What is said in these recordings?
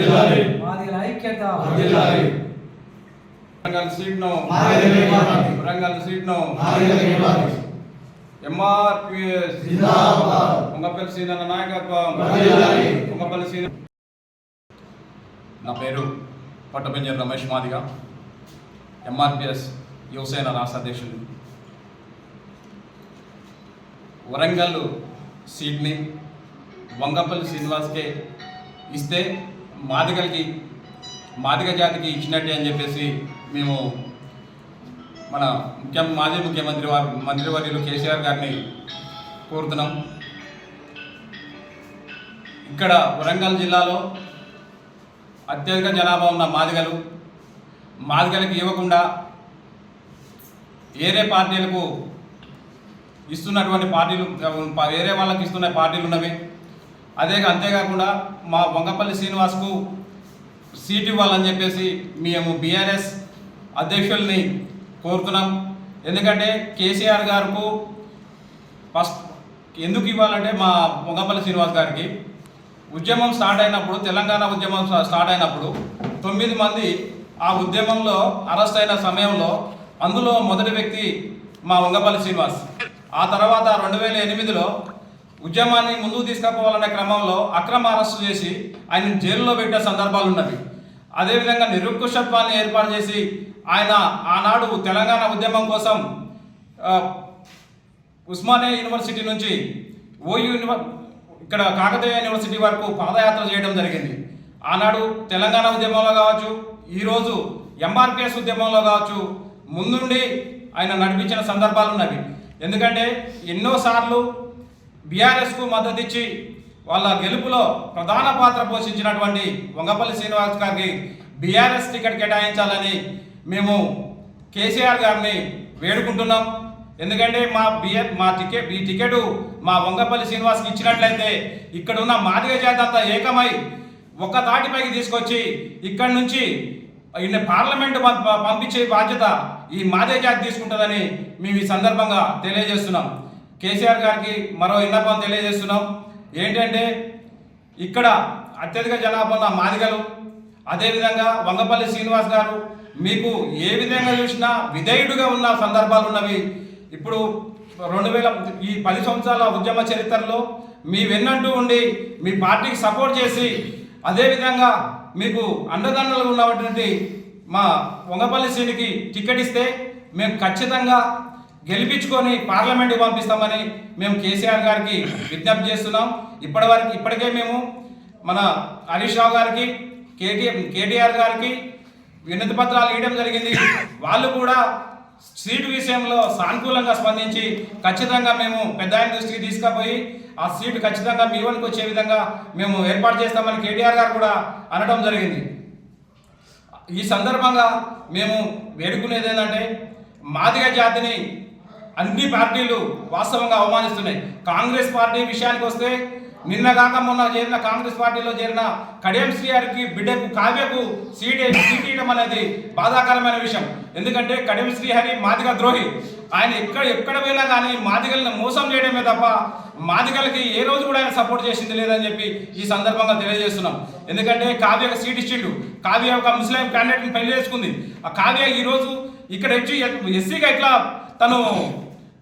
ఐక్యత. వరంగల్. వరంగల్. ఎంఆర్పిఎస్. ఉంగపల్లి సీనన్న నాయకత్వం. ఉంగపల్లి సీన నా పేరు పట్టపెంజర్ రమేష్ మాదిగ ఎంఆర్పిఎస్ యువసేన రాష్ట్ర అధ్యక్షుడు వరంగల్ సీట్ని వంగపల్లి శ్రీనివాస్కే ఇస్తే మాదిగలకి మాదిగ జాతికి ఇచ్చినట్టే అని చెప్పేసి మేము మన ముఖ్య మాజీ ముఖ్యమంత్రి వారు మంత్రివర్యులు కేసీఆర్ గారిని కోరుతున్నాం. ఇక్కడ వరంగల్ జిల్లాలో అత్యధిక జనాభా ఉన్న మాదిగలు మాదిగలకు ఇవ్వకుండా వేరే పార్టీలకు ఇస్తున్నటువంటి పార్టీలు వేరే వాళ్ళకి ఇస్తున్న పార్టీలు ఉన్నవి. అదే అంతేకాకుండా మా వంగపల్లి శ్రీనివాస్కు సీట్ ఇవ్వాలని చెప్పేసి మేము బీఆర్ఎస్ అధ్యక్షుల్ని కోరుతున్నాం. ఎందుకంటే కేసీఆర్ గారికు ఫస్ట్ ఎందుకు ఇవ్వాలంటే మా వంగపల్లి శ్రీనివాస్ గారికి ఉద్యమం స్టార్ట్ అయినప్పుడు తెలంగాణ ఉద్యమం స్టార్ట్ అయినప్పుడు తొమ్మిది మంది ఆ ఉద్యమంలో అరెస్ట్ అయిన సమయంలో అందులో మొదటి వ్యక్తి మా వంగపల్లి శ్రీనివాస్. ఆ తర్వాత రెండు వేల ఎనిమిదిలో ఉద్యమాన్ని ముందుకు తీసుకుపోవాలనే క్రమంలో అక్రమ అరెస్టు చేసి ఆయన జైల్లో పెట్టే సందర్భాలు ఉన్నవి. అదేవిధంగా నిరుంకుశత్వాన్ని ఏర్పాటు చేసి ఆయన ఆనాడు తెలంగాణ ఉద్యమం కోసం ఉస్మానియా యూనివర్సిటీ నుంచి ఓయూ యూనివర్ ఇక్కడ కాకతీయ యూనివర్సిటీ వరకు పాదయాత్ర చేయడం జరిగింది. ఆనాడు తెలంగాణ ఉద్యమంలో కావచ్చు ఈరోజు ఎంఆర్పిఎస్ ఉద్యమంలో కావచ్చు ముందుండి ఆయన నడిపించిన సందర్భాలు ఉన్నవి. ఎందుకంటే ఎన్నోసార్లు బీఆర్ఎస్కు మద్దతు ఇచ్చి వాళ్ళ గెలుపులో ప్రధాన పాత్ర పోషించినటువంటి వంగపల్లి శ్రీనివాస్ గారికి బీఆర్ఎస్ టికెట్ కేటాయించాలని మేము కేసీఆర్ గారిని వేడుకుంటున్నాం. ఎందుకంటే మా బిఎఫ్ మా టికెట్ ఈ టికెట్ మా వంగపల్లి శ్రీనివాస్కి ఇచ్చినట్లయితే ఇక్కడ ఉన్న మాదిగ జాతి అంతా ఏకమై ఒక్క తాటిపైకి తీసుకొచ్చి ఇక్కడి నుంచి ఈయన పార్లమెంట్ పం- పంపించే బాధ్యత ఈ మాదిగ జాతి తీసుకుంటుందని మేము ఈ సందర్భంగా తెలియజేస్తున్నాం. కేసీఆర్ గారికి మరో విన్నపం తెలియజేస్తున్నాం. ఏంటంటే ఇక్కడ అత్యధిక జనాభా మాదిగలు అదేవిధంగా వంగపల్లి శ్రీనివాస్ గారు మీకు ఏ విధంగా చూసినా విధేయుడుగా ఉన్న సందర్భాలు ఉన్నవి. ఇప్పుడు రెండు వేల ఈ పది సంవత్సరాల ఉద్యమ చరిత్రలో మీ వెన్నంటూ ఉండి మీ పార్టీకి సపోర్ట్ చేసి అదేవిధంగా మీకు అండదండలు ఉన్నటువంటి మా వంగపల్లి శ్రీనికి టికెట్ ఇస్తే మేము ఖచ్చితంగా గెలిపించుకొని పార్లమెంట్కి పంపిస్తామని మేము కేసీఆర్ గారికి విజ్ఞప్తి చేస్తున్నాం. ఇప్పటివరకు ఇప్పటికే మేము మన హరీష్ రావు గారికి కేటీఎం కేటీఆర్ గారికి వినతి పత్రాలు ఇవ్వడం జరిగింది. వాళ్ళు కూడా సీటు విషయంలో సానుకూలంగా స్పందించి ఖచ్చితంగా మేము పెద్ద ఆయన దృష్టికి తీసుకుపోయి ఆ సీటు ఖచ్చితంగా మీ వరకు వచ్చే విధంగా మేము ఏర్పాటు చేస్తామని కేటీఆర్ గారు కూడా అనడం జరిగింది. ఈ సందర్భంగా మేము వేడుకునేది ఏంటంటే మాదిగ జాతిని అన్ని పార్టీలు వాస్తవంగా అవమానిస్తున్నాయి. కాంగ్రెస్ పార్టీ విషయానికి వస్తే నిన్న కాక మొన్న చేరిన కాంగ్రెస్ పార్టీలో చేరిన కడియం శ్రీహారికి బిడ్డకు కావ్యకు సీట్ సీట్ ఇవ్వడం అనేది బాధాకరమైన విషయం. ఎందుకంటే కడియం శ్రీహరి మాదిగ ద్రోహి. ఆయన ఎక్కడ ఎక్కడ పోయినా కానీ మాదిగలను మోసం చేయడమే తప్ప మాదిగలకి ఏ రోజు కూడా ఆయన సపోర్ట్ చేసింది లేదని చెప్పి ఈ సందర్భంగా తెలియజేస్తున్నాం. ఎందుకంటే కావ్య సీట్ ఇచ్చిండు. కావ్య ఒక ముస్లిం క్యాండిడేట్ని పెళ్ళి చేసుకుంది. ఆ కావ్య ఈరోజు ఇక్కడ వచ్చి ఎస్సీగా ఇట్లా తను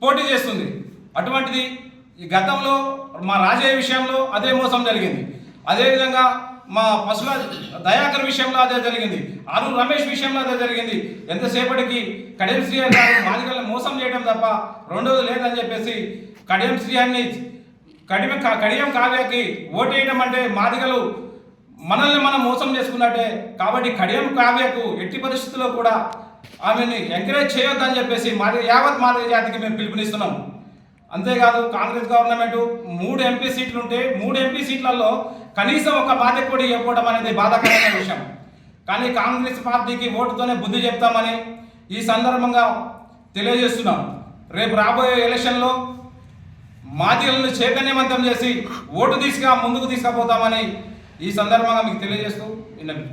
పోటీ చేస్తుంది. అటువంటిది ఈ గతంలో మా రాజయ్య విషయంలో అదే మోసం జరిగింది. అదేవిధంగా మా పశుల దయాకర్ విషయంలో అదే జరిగింది. ఆరు రమేష్ విషయంలో అదే జరిగింది. ఎంతసేపటికి కడియం శ్రీహరి గారు మాదిగలను మోసం చేయడం తప్ప రెండోది లేదని చెప్పేసి కడియం శ్రీహరిని కడిమ కా- కడియం కావ్యకి ఓటేయడం అంటే మాదిగలు మనల్ని మనం మోసం చేసుకున్నట్టే. కాబట్టి కడియం కావ్యకు ఎట్టి పరిస్థితుల్లో కూడా ఆమెని ఎంకరేజ్ చేయొద్దని చెప్పేసి మాది యావత్ మాదిగ జాతికి మేము పిలుపునిస్తున్నాం. అంతేకాదు కాంగ్రెస్ గవర్నమెంట్ మూడు ఎంపీ సీట్లు ఉంటే మూడు ఎంపీ సీట్లలో కనీసం ఒక బాధ్యత ఇవ్వడం అనేది బాధాకరమైన విషయం. కానీ కాంగ్రెస్ పార్టీకి ఓటుతోనే బుద్ధి చెప్తామని ఈ సందర్భంగా తెలియజేస్తున్నాం. రేపు రాబోయే ఎలక్షన్లో మాదిలను చైతన్యవంతం చేసి ఓటు తీసుక ముందుకు తీసుకుపోతామని ఈ సందర్భంగా మీకు తెలియజేస్తూ విన్నవి